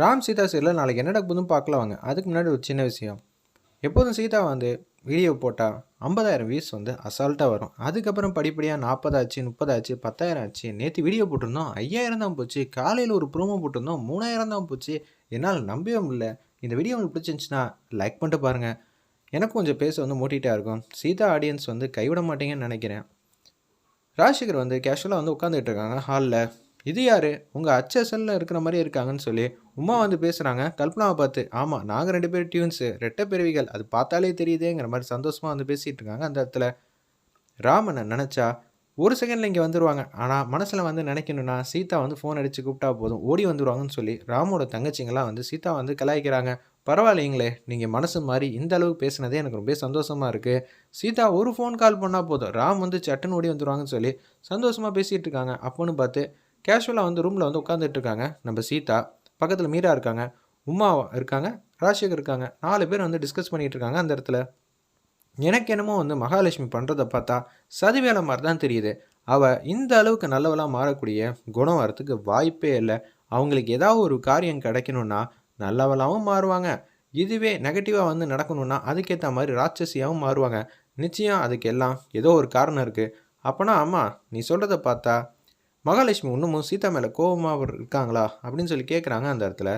Ram Sita serial நாளைக்கு என்ன நடக்குதுன்னு பார்க்கலாம் வாங்க அதுக்கு முன்னாடி ஒரு சின்ன விஷயம். எப்போதும் சீதா வந்து வீடியோ போட்டால் ஐம்பதாயிரம் வியூஸ் வந்து அசால்ட்டாக வரும். அதுக்கப்புறம் படிப்படியாக நாற்பதாச்சு முப்பதாச்சு பத்தாயிரம் ஆச்சு நேற்று வீடியோ போட்டிருந்தோம் ஐயாயிரம் தான் போச்சு. காலையில் ஒரு ப்ரோமோ போட்டிருந்தோம் மூணாயிரம் தான் போச்சு. என்னால் நம்பவே முடியல. இந்த வீடியோ உங்களுக்கு பிடிச்சிருந்துச்சுன்னா லைக் பண்ணிட்டு பாருங்கள் எனக்கும் கொஞ்சம் பேச வந்து மூட்டிகிட்டே இருக்கும். சீதா ஆடியன்ஸ் வந்து கைவிட மாட்டீங்கன்னு நினைக்கிறேன். ராஜசேகர் வந்து கேஷுவலாக வந்து உட்காந்துட்டு இருக்காங்க ஹாலில் இது யார்? உங்கள் அச்சசலில் இருக்கிற மாதிரி இருக்காங்கன்னு சொல்லி உமா வந்து பேசுகிறாங்க கல்பனாவை பார்த்து ஆமாம் நாங்கள் ரெண்டு பேரும் டியூன்ஸு ரெட்டை பிறவிகள். அது பார்த்தாலே தெரியுதேங்கிற மாதிரி சந்தோஷமாக வந்து பேசிகிட்டு இருக்காங்க அந்த இடத்துல. ராமனை நினச்சா ஒரு செகண்டில் இங்கே வந்துடுவாங்க ஆனால் மனசில் வந்து நினைக்கணும்னா சீதா வந்து ஃபோன் அடித்து கூப்பிட்டா போதும். ஓடி வந்துடுவாங்கன்னு சொல்லி ராமோட தங்கச்சிங்களாம் வந்து சீதா வந்து கலாய்க்கிறாங்க. பரவாயில்லைங்களே நீங்கள் மனசு மாதிரி இந்த அளவுக்கு பேசுனதே எனக்கு ரொம்ப சந்தோஷமாக இருக்குது சீதா ஒரு ஃபோன் கால் பண்ணால் போதும். ராம் வந்து சட்டுன்னு ஓடி வந்துடுவாங்கன்னு சொல்லி சந்தோஷமாக பேசிகிட்டு இருக்காங்க. அப்போன்னு பார்த்து கேஷுவலாக வந்து ரூமில் வந்து உட்காந்துட்டு இருக்காங்க நம்ம சீதா பக்கத்தில் மீரா இருக்காங்க உமா இருக்காங்க ராஜசேகர் இருக்காங்க. நாலு பேர் வந்து டிஸ்கஸ் பண்ணிகிட்டு இருக்காங்க அந்த இடத்துல. எனக்கு என்னமோ வந்து மகாலட்சுமி பண்ணுறத பார்த்தா சதி வேலை மாதிரி தான் தெரியுது. அவள் இந்த அளவுக்கு நல்லவளாக மாறக்கூடிய குணம் வரத்துக்கு வாய்ப்பே இல்லை. அவங்களுக்கு ஏதாவது ஒரு காரியம் கிடைக்கணும்னா நல்லவளாகவும் மாறுவாங்க. இதுவே நெகட்டிவாக வந்து நடக்கணும்னா அதுக்கேற்ற மாதிரி ராட்சசியாகவும் மாறுவாங்க. நிச்சயம் அதுக்கு எல்லாம் ஏதோ ஒரு காரணம் இருக்குது அப்போனா அம்மா நீ சொல்கிறத பார்த்தா மகாலட்சுமி இன்னமும் சீதா மேலே கோபமாக இருக்காங்களா? அப்படின்னு சொல்லி கேட்குறாங்க அந்த இடத்துல.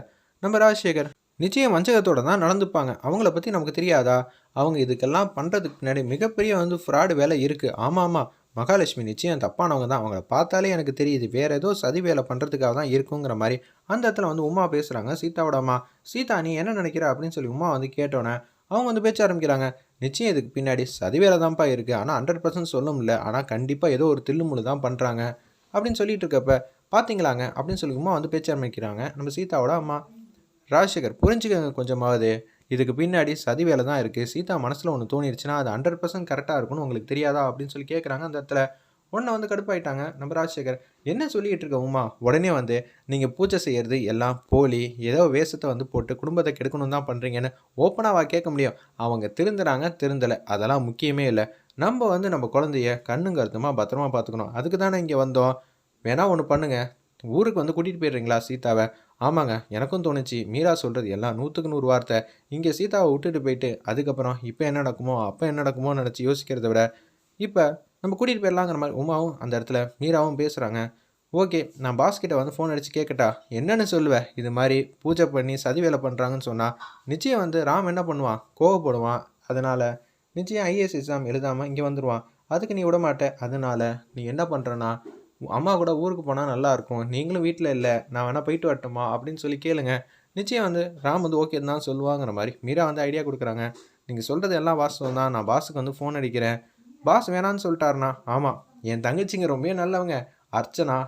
நம்ம ராஜசேகர் நிச்சயம் வஞ்சகத்தோட தான் நடந்துப்பாங்க. அவங்கள பற்றி நமக்கு தெரியாதா? அவங்க இதுக்கெல்லாம் பண்ணுறதுக்கு பின்னாடி மிகப்பெரிய வந்து ஃப்ராடு வேலை இருக்குது ஆமாம் ஆமாம் மகாலட்சுமி நிச்சயம் தப்பானவங்க தான். அவங்கள பார்த்தாலே எனக்கு தெரியுது. வேறு ஏதோ சதி வேலை பண்ணுறதுக்காக தான் இருக்குங்கிற மாதிரி அந்த இடத்துல வந்து உமா பேசுகிறாங்க சீதாவோட அம்மா. சீதா நீ என்ன நினைக்கிற? அப்படின்னு சொல்லி உமா வந்து கேட்டோன்னே அவங்க வந்து பேச்ச ஆரம்பிக்கிறாங்க. நிச்சயம் இதுக்கு பின்னாடி சதி வேலை தான்ப்பா இருக்குது ஆனால் ஹண்ட்ரட் பர்சன்ட் சொல்ல முடியல. ஆனால் கண்டிப்பாக ஏதோ ஒரு தில்லுமுழு தான் பண்ணுறாங்க அப்படின்னு சொல்லிட்டு இருக்கப்ப பார்த்தீங்களாங்க அப்படின்னு சொல்லி உமா வந்து பேச்ச ஆரம்பிக்கிறாங்க நம்ம சீதாவோட அம்மா ராஜசேகர் புரிஞ்சுக்கங்க கொஞ்சமாவது. இதுக்கு பின்னாடி சதி வேலை தான் இருக்குது சீதா மனசில் ஒன்று தோணிருச்சுன்னா அது ஹண்ட்ரட் பர்சன்ட் கரெக்டாக இருக்கும்னு உங்களுக்கு தெரியாதா? அப்படின்னு சொல்லி கேட்குறாங்க அந்த இடத்துல உடனே வந்து கடுப்பாயிட்டாங்க. நம்ம ராஜசேகர் என்ன சொல்லிகிட்டு இருக்க உமா? உடனே வந்து நீங்கள் பூஜை செய்கிறது எல்லாம் போலி. ஏதோ வேஷத்தை வந்து போட்டு குடும்பத்தை கெடுக்கணும் தான் பண்ணுறீங்கன்னு ஓப்பனாக கேட்க முடியும். அவங்க திருந்துறாங்க திருந்தலை. அதெல்லாம் முக்கியமே இல்லை. நம்ம வந்து நம்ம குழந்தைய கண்ணுங்க அர்த்தமாக பத்திரமா பார்த்துக்கணும். அதுக்கு தானே இங்கே வந்தோம். வேணால் ஒன்று பண்ணுங்கள் ஊருக்கு வந்து கூட்டிகிட்டு போயிடுறீங்களா சீதாவை? ஆமாங்க எனக்கும் தோணுச்சு. மீரா சொல்கிறது எல்லாம் நூற்றுக்கு நூறு வார்த்தை. இங்கே சீதாவை விட்டுட்டு போயிட்டு அதுக்கப்புறம் இப்போ என்ன நடக்குமோ அப்போ என்ன நடக்குமோ நினச்சி யோசிக்கிறத விட இப்போ நம்ம கூட்டிகிட்டு போயிடலாங்கிற மாதிரி உமாவும் அந்த இடத்துல மீராவும் பேசுகிறாங்க ஓகே நான் பாஸ்கிட்ட வந்து ஃபோன் அடித்து கேட்கட்டா என்னென்னு சொல்லுவேன் இது மாதிரி பூஜை பண்ணி சதி வேலை பண்ணுறாங்கன்னு சொன்னால் நிச்சயம் வந்து ராம் என்ன பண்ணுவான்? கோவப்படுவான். அதனால் நிச்சயம் ஐஏஎஸ் எக்ஸாம் எழுதாமல் இங்கே வந்துடுவான் அதுக்கு நீ விட மாட்டே அதனால நீ என்ன பண்ணுறனா அம்மா கூட ஊருக்கு போனால் நல்லாயிருக்கும் நீங்களும் வீட்டில் இல்லை. நான் வேணால் போயிட்டு வரட்டுமா? அப்படின்னு சொல்லி கேளுங்க. நிச்சயம் வந்து ராம் வந்து ஓகே தான் சொல்லுவாங்கிற மாதிரி. மீரா வந்து ஐடியா கொடுக்குறாங்க. நீங்கள் சொல்கிறது எல்லாம் வாஸ்தவம் தான். நான் பாஸுக்கு வந்து ஃபோன் அடிக்கிறேன். பாஸ் வேணான்னு சொல்லிட்டாருண்ணா ஆமாம் என் தங்கச்சிங்க ரொம்பவே நல்லவங்க. அர்ச்சனா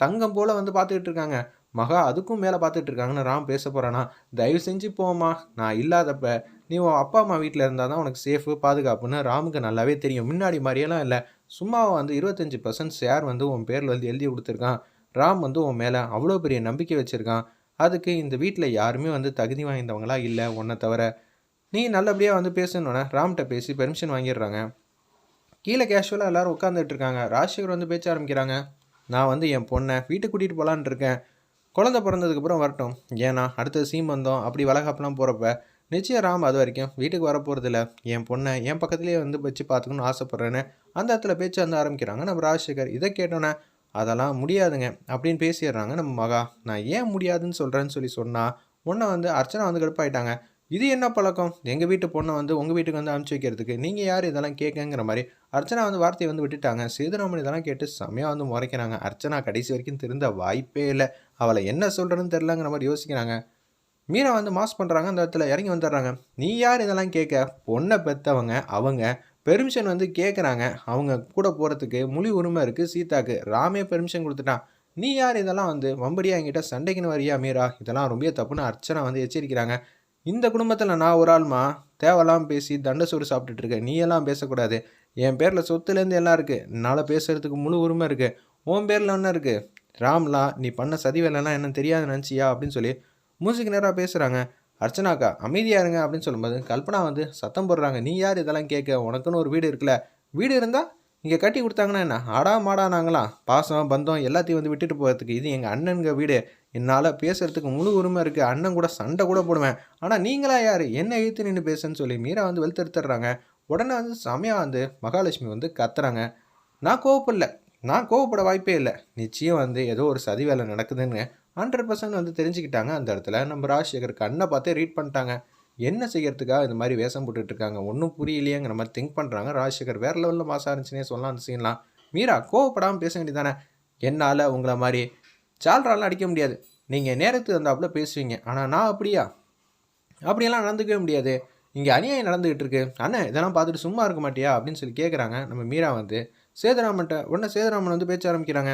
தங்கம் போல் வந்து பார்த்துக்கிட்டு இருக்காங்க. மகா அதுக்கும் மேலே பார்த்துட்டு இருக்காங்கன்னு ராம் பேச போகிறானா தயவு செஞ்சு போமா நான் இல்லாதப்ப நீ உன் அப்பா அம்மா வீட்டில் இருந்தால் தான் உனக்கு சேஃபு பாதுகாப்புன்னு ராமுக்கு நல்லாவே தெரியும். முன்னாடி மாதிரியெல்லாம் இல்லை. சும்மாவை வந்து இருபத்தஞ்சி பர்சன்ட் ஷேர் வந்து உன் பேரில் வந்து எழுதி கொடுத்துருக்கான். ராம் வந்து உன் மேலே அவ்வளோ பெரிய நம்பிக்கை வச்சுருக்கான். அதுக்கு இந்த வீட்டில் யாருமே வந்து தகுதி வாய்ந்தவங்களா இல்லை உன்னை தவிர. நீ நல்லபடியாக வந்து பேசணுன்னே ராம்கிட்ட பேசி பெர்மிஷன் வாங்கிடுறாங்க. கீழே கேஷுவலாக எல்லோரும் உட்காந்துட்டு இருக்காங்க. ராஜசேகர் வந்து பேச்ச ஆரம்பிக்கிறாங்க. நான் வந்து என் பொண்ணை வீட்டுக்கு கூட்டிகிட்டு போகலான் இருக்கேன். குழந்த பிறந்ததுக்கப்புறம் வரட்டும். ஏன்னா அடுத்தது சீமந்தம் அப்படி வளகாப்பெலாம் போகிறப்ப நிச்சயம் ராம் அது வரைக்கும் வீட்டுக்கு வரப்போகிறதில்ல என் பொண்ணை என் பக்கத்துலேயே வந்து வச்சு பார்த்துக்கணும்னு ஆசைப்பட்றேன்னு அந்த இடத்துல பேச்சு வந்து ஆரம்பிக்கிறாங்க. நம்ம ராஜசேகர் இதை கேட்டோன்னே அதெல்லாம் முடியாதுங்க அப்படின்னு பேசிடுறாங்க நம்ம மகா. நான் ஏன் முடியாதுன்னு சொல்கிறேன்னு சொல்லி சொன்னால் உன்னை வந்து அர்ச்சனா வந்து கடுப்பாயிட்டாங்க. இது என்ன பழக்கம்? எங்கள் வீட்டு பொண்ணை வந்து உங்கள் வீட்டுக்கு வந்து அனுப்பிச்சி வைக்கிறதுக்கு நீங்கள் யார் இதெல்லாம் கேட்குங்கிற மாதிரி அர்ச்சனா வந்து வார்த்தையை வந்து விட்டுட்டாங்க. சேதுராமன் இதெல்லாம் கேட்டு செம்மையாக வந்து முறைக்கிறாங்க. அர்ச்சனா கடைசி வரைக்கும் திருந்த வாய்ப்பே இல்லை. அவளை என்ன சொல்கிறேன்னு தெரிலங்கிற மாதிரி யோசிக்கிறாங்க. மீரா வந்து மாஸ் பண்ணுறாங்க அந்த இடத்துல இறங்கி வந்துடுறாங்க. நீ யார் இதெல்லாம் கேட்க? பொண்ணை பெற்றவங்க அவங்க பெர்மிஷன் வந்து கேட்குறாங்க. அவங்க கூட போகிறதுக்கு முழு உரிமை இருக்குது சீதாக்கு. ராமே பெர்மிஷன் கொடுத்துட்டான். நீ யார் இதெல்லாம் வந்து வம்படியா என்கிட்ட சண்டைக்குன்னு வரியா மீரா? இதெல்லாம் ரொம்ப தப்புன்னு அர்ச்சனை வந்து எச்சரிக்கிறாங்க. இந்த குடும்பத்தில் நான் ஒரு ஆள்மா. தேவையெல்லாம் பேசி தண்டை சோறு சாப்பிட்டுட்டு இருக்கேன் நீ எல்லாம் பேசக்கூடாது. என் பேரில் சொத்துலேருந்து எல்லாம் இருக்குது என்னால் பேசுகிறதுக்கு முழு உரிமை இருக்குது உன் பேரில் என்ன இருக்குது ராம்லாம் நீ பண்ண சதி வேலைலாம் என்ன தெரியாது நினச்சியா? அப்படின்னு சொல்லி மூஞ்சிக்கு நேராக பேசுகிறாங்க அர்ச்சனாக்கா அமைதியாக இருங்க அப்படின்னு சொல்லும்போது கல்பனா வந்து சத்தம் போடுறாங்க. நீ யார் இதெல்லாம் கேட்க? உனக்குன்னு ஒரு வீடு இருக்குல்ல. வீடு இருந்தால் இங்கே கட்டி கொடுத்தாங்கன்னா என்ன? ஆடா மாடா நாங்களாம் பாசம் பந்தம் எல்லாத்தையும் வந்து விட்டுட்டு போகிறதுக்கு இது எங்கள் அண்ணனுங்க வீடு. என்னால் பேசுகிறதுக்கு முழு உரிமை இருக்குது அண்ணன் கூட சண்டை கூட போடுவேன். ஆனால் நீங்களா யார்? என்ன எழுத்து நின்று பேசுன்னு சொல்லி மீரா வந்து வெளுத்தெடுத்துடுறாங்க. உடனே வந்து சமயம் வந்து மகாலட்சுமி வந்து கத்துறாங்க. நான் கோவப்படல. நான் கோவப்பட வாய்ப்பே இல்லை. நிச்சயம் வந்து ஏதோ ஒரு சதி வேலை நடக்குதுன்னு ஹண்ட்ரட் பர்சன்ட் வந்து தெரிஞ்சுக்கிட்டாங்க அந்த இடத்துல. நம்ம ராஜசேகர் கண்ணை பார்த்தே ரீட் பண்ணிட்டாங்க. என்ன செய்யறதுக்காக இந்த மாதிரி வேஷம் போட்டுட்ருக்காங்க ஒன்றும் புரியலையேங்கிற மாதிரி திங்க் பண்ணுறாங்க ராஜசேகர் வேறு லெவலில் மாசா இருந்துச்சுன்னே சொல்லலாம் அந்த சீன்லாம் மீரா கோவப்படாமல் பேச வேண்டியதானே என்னால் உங்களை மாதிரி சால்ராலாம் அடிக்க முடியாது. நீங்கள் நேரத்துக்கு வந்தாப்புல பேசுவீங்க. ஆனால் நான் அப்படியா? அப்படியெல்லாம் நடந்துக்கவே முடியாது. இங்கே அநியாயம் நடந்துகிட்டு இருக்கு. அண்ணன் இதெல்லாம் பார்த்துட்டு சும்மா இருக்க மாட்டியா? அப்படின்னு சொல்லி கேட்குறாங்க நம்ம மீரா வந்து சேதுராமன்ட்ட உடனே சேதுராமன் வந்து பேச்ச ஆரம்பிக்கிறாங்க.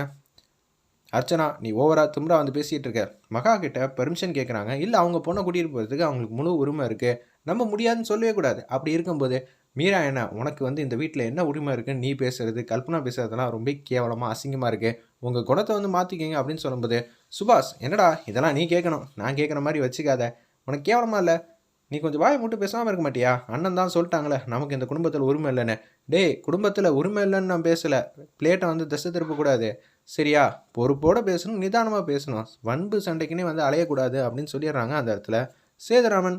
அர்ச்சனா நீ ஓவரா தும்ரா வந்து பேசிகிட்டு இருக்க. மகா கிட்ட பெர்மிஷன் கேட்குறாங்க இல்லை அவங்க பொண்ணை கூட்டிகிட்டு போகிறதுக்கு அவங்களுக்கு முழு உரிமை இருக்குது நம்ம முடியாதுன்னு சொல்லவே கூடாது. அப்படி இருக்கும்போது மீரா என்ன உனக்கு வந்து இந்த வீட்டில் என்ன உரிமை இருக்குன்னு நீ பேசுறது கல்பனா பேசுறதெல்லாம் ரொம்ப கேவலமாக அசிங்கமாக இருக்குது உங்கள் குணத்தை வந்து மாற்றிக்கிங்க அப்படின்னு சொல்லும்போது சுபாஷ் என்னடா இதெல்லாம் நீ கேட்கணும் நான் கேட்குற மாதிரி வச்சுக்காத. உனக்கு கேவலமாக இல்லை? நீ கொஞ்சம் வாயை மட்டும் பேசாமல் இருக்க மாட்டியா? அண்ணன் தான் சொல்லிட்டாங்களே நமக்கு இந்த குடும்பத்தில் உரிமை இல்லைன்னு. டேய் குடும்பத்தில் உரிமை இல்லைன்னு நான் பேசலை. பிளேட்டை வந்து திசை திருப்பக்கூடாது. சரியா? பொறுப்போடு பேசணும் நிதானமாக பேசணும். வன்பு சண்டைக்குன்னே வந்து அலையக்கூடாது அப்படின்னு சொல்லிடுறாங்க அந்த இடத்துல. சேதுராமன்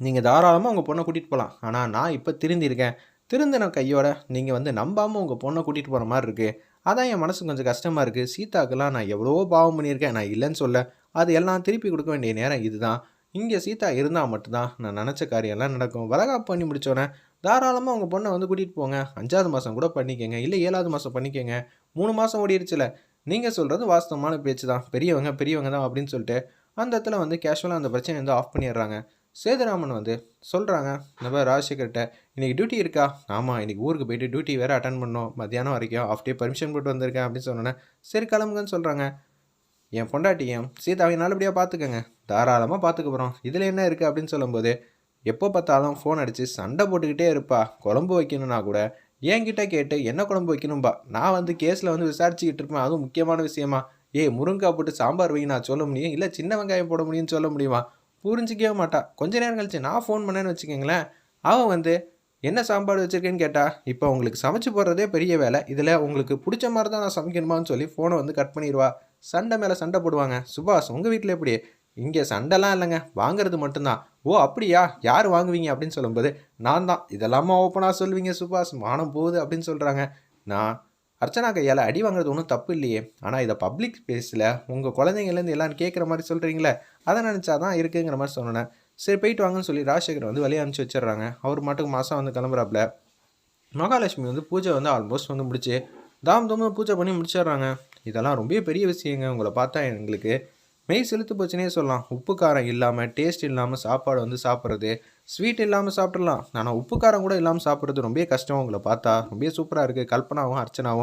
நீங்கள் தாராளமாக உங்கள் பொண்ணை கூட்டிகிட்டு போகலாம் ஆனால் நான் இப்போ திருந்திருக்கேன் திருந்தின கையோட நீங்கள் வந்து நம்பாமல் உங்கள் பொண்ணை கூட்டிகிட்டு போகிற மாதிரி இருக்குது அதான் என் மனசு கொஞ்சம் கஷ்டமாக இருக்குது சீதாக்கெல்லாம் நான் எவ்வளவோ பாவம் பண்ணியிருக்கேன். நான் இல்லைன்னு சொல்ல. அது எல்லாம் திருப்பி கொடுக்க வேண்டிய நேரம் இதுதான். இங்கே சீதா இருந்தால் மட்டும்தான் நான் நினச்ச காரியம்லாம் நடக்கும். வளகாப்பு பண்ணி முடித்தோடனே தாராளமாக உங்கள் பொண்ணை வந்து கூட்டிகிட்டு போங்க. அஞ்சாவது மாதம் கூட பண்ணிக்கங்க. இல்லை ஏழாவது மாதம் பண்ணிக்கங்க. மூணு மாதம் ஓடிடுச்சுல நீங்கள் சொல்கிறது வாஸ்தவமான பேச்சு தான். பெரியவங்க பெரியவங்க தான் அப்படின்னு சொல்லிட்டு அந்த இடத்துல வந்து கேஷுவலாக அந்த பிரச்சனையை வந்து ஆஃப் பண்ணிடுறாங்க. சேதுராமன் வந்து சொல்கிறாங்க நம்ம ராஜசேகர்கிட்ட இன்றைக்கி டியூட்டி இருக்கா? ஆமாம் இன்றைக்கி ஊருக்கு போயிட்டு டியூட்டி வேறு அட்டன் பண்ணோம் மத்தியானம் வரைக்கும் ஆஃப் டே பர்மிஷன் போட்டு வந்திருக்கேன் அப்படின்னு சொன்னோன்னே சரி கிளம்புங்கன்னு சொல்கிறாங்க என் பொண்டாட்டியும் சீதாவை நல்லபடியாக பார்த்துக்கங்க தாராளமாக பார்த்துக்க போகிறோம் இதில் என்ன இருக்குது அப்படின்னு சொல்லும்போது எப்போ பார்த்தாலும் ஃபோன் அடித்து சண்டை போட்டுக்கிட்டே இருப்பா. குழம்பு வைக்கணும்னா கூட என்கிட்ட கேட்டு என்ன குழம்பு வைக்கணும்பா? நான் வந்து கேஸில் வந்து விசாரிச்சுக்கிட்டு இருப்பேன். அதுவும் முக்கியமான விஷயமா? ஏய் முருங்காய் போட்டு சாம்பார் வை நான் சொல்ல முடியும்? இல்லை சின்ன வெங்காயம் போட முடியும்னு சொல்ல முடியுமா? புரிஞ்சிக்கவே மாட்டா. கொஞ்ச நேரம் கழிச்சு நான் ஃபோன் பண்ணேன்னு வச்சுக்கோங்களேன். அவன் வந்து என்ன சாம்பார் வச்சுருக்கேன்னு கேட்டா இப்போ உங்களுக்கு சமைச்சு போடுறதே பெரிய வேலை. இதில் உங்களுக்கு பிடிச்ச மாதிரி தான் நான் சமைக்கணுமான்னு சொல்லி ஃபோனை வந்து கட் பண்ணிடுவா சண்டை மேலே சண்டை போடுவாங்க. சுபாஷ் உங்கள் வீட்டில் எப்படி? இங்கே சண்டைலாம் இல்லைங்க. வாங்குறது மட்டும்தான். ஓ அப்படியா? யார் வாங்குவீங்க அப்படின்னு சொல்லும்போது நான் தான். இதெல்லாமா ஓப்பனாக சொல்லுவீங்க சுபாஷ்? மானம் போகுது அப்படின்னு சொல்கிறாங்க நான் அர்ச்சனா கையால் அடி வாங்குறது ஒன்றும் தப்பு இல்லையே. ஆனால் இதை பப்ளிக் ஸ்பேஸில் உங்கள் குழந்தைங்கலேருந்து எல்லாம் கேட்குற மாதிரி சொல்கிறீங்களே அதை நினச்சா தான் இருக்குங்கிற மாதிரி சொன்னேன். சரி போயிட்டு வாங்கன்னு சொல்லி ராஜசேகர் வந்து வெளியே அனுப்பிச்சி வச்சிடுறாங்க. அவர் மட்டும் மாதம் வந்து கிளம்புறாப்புல மகாலட்சுமி வந்து பூஜை வந்து ஆல்மோஸ்ட் வந்து முடிச்சு தாம் தாம் பூஜை பண்ணி முடிச்சிடுறாங்க. இதெல்லாம் ரொம்ப பெரிய விஷயங்க. உங்களை பார்த்தா எங்களுக்கு மெய் செலுத்து போச்சுனே சொல்லலாம். உப்பு காரம் இல்லாமல் டேஸ்ட் இல்லாமல் சாப்பாடு வந்து சாப்பிட்றது ஸ்வீட் இல்லாமல் சாப்பிட்றலாம் ஆனால் உப்பு காரம் கூட இல்லாமல் சாப்பிட்றது ரொம்ப கஷ்டம். உங்களை பார்த்தா ரொம்ப சூப்பராக இருக்குது கல்பனாவும் அர்ச்சனாவும்.